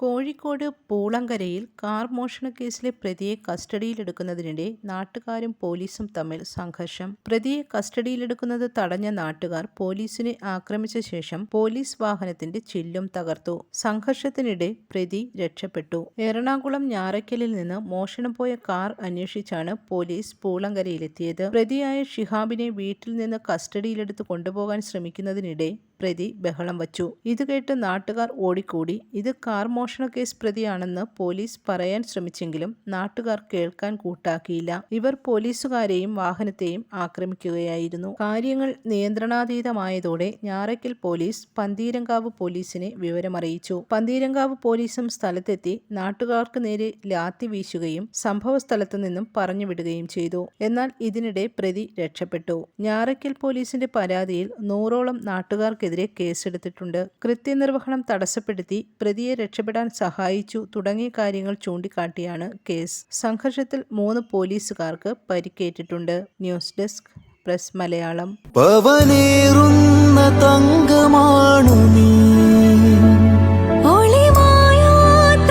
Kozhikode പൂളങ്കരയിൽ car മോഷണ കേസിലെ പ്രതിയെ കസ്റ്റഡിയിലെടുക്കുന്നതിനിടെ നാട്ടുകാരും പോലീസും തമ്മിൽ സംഘർഷം. പ്രതിയെ കസ്റ്റഡിയിലെടുക്കുന്നത് തടഞ്ഞ നാട്ടുകാർ പോലീസിനെ ആക്രമിച്ച ശേഷം പോലീസ് വാഹനത്തിന്റെ ചില്ലും തകർത്തു. സംഘർഷത്തിനിടെ പ്രതി രക്ഷപ്പെട്ടു. എറണാകുളം ഞാറയ്ക്കലിൽ നിന്ന് മോഷണം പോയ കാർ അന്വേഷിച്ചാണ് പോലീസ് പൂളങ്കരയിലെത്തിയത്. പ്രതിയായ ഷിഹാബിനെ വീട്ടിൽ നിന്ന് കസ്റ്റഡിയിലെടുത്ത് കൊണ്ടുപോകാൻ ശ്രമിക്കുന്നതിനിടെ പ്രതി ബഹളം വച്ചു. ഇത് കേട്ട് നാട്ടുകാർ ഓടിക്കൂടി. ഇത് കാർ മോഷണ കേസ് പ്രതിയാണെന്ന് പോലീസ് പറയാൻ ശ്രമിച്ചെങ്കിലും നാട്ടുകാർ കേൾക്കാൻ കൂട്ടാക്കിയില്ല. ഇവർ പോലീസുകാരെയും വാഹനത്തെയും ആക്രമിക്കുകയായിരുന്നു. കാര്യങ്ങൾ നിയന്ത്രണാതീതമായതോടെ ഞാറയ്ക്കൽ പോലീസ് പന്തീരങ്കാവ് പോലീസിനെ വിവരമറിയിച്ചു. പന്തീരങ്കാവ് പോലീസും സ്ഥലത്തെത്തി നാട്ടുകാർക്ക് നേരെ ലാത്തി വീശുകയും സംഭവ സ്ഥലത്തു നിന്നും പറഞ്ഞുവിടുകയും ചെയ്തു. എന്നാൽ ഇതിനിടെ പ്രതി രക്ഷപ്പെട്ടു. ഞാറയ്ക്കൽ പോലീസിന്റെ പരാതിയിൽ നൂറോളം നാട്ടുകാർക്കെതിരെ കേസെടുത്തിട്ടുണ്ട്. കൃത്യനിർവഹണം തടസ്സപ്പെടുത്തി പ്രതിയെ രക്ഷപ്പെടാൻ സഹായിച്ചു തുടങ്ങിയ കാര്യങ്ങൾ ചൂണ്ടിക്കാട്ടിയാണ് കേസ്. സംഘർഷത്തിൽ മൂന്ന് പോലീസുകാർക്ക് പരിക്കേറ്റിട്ടുണ്ട്. News desk press Malayalam. പവനേറുന്ന തങ്കമാണു നീ. ഒളിമായാത്ത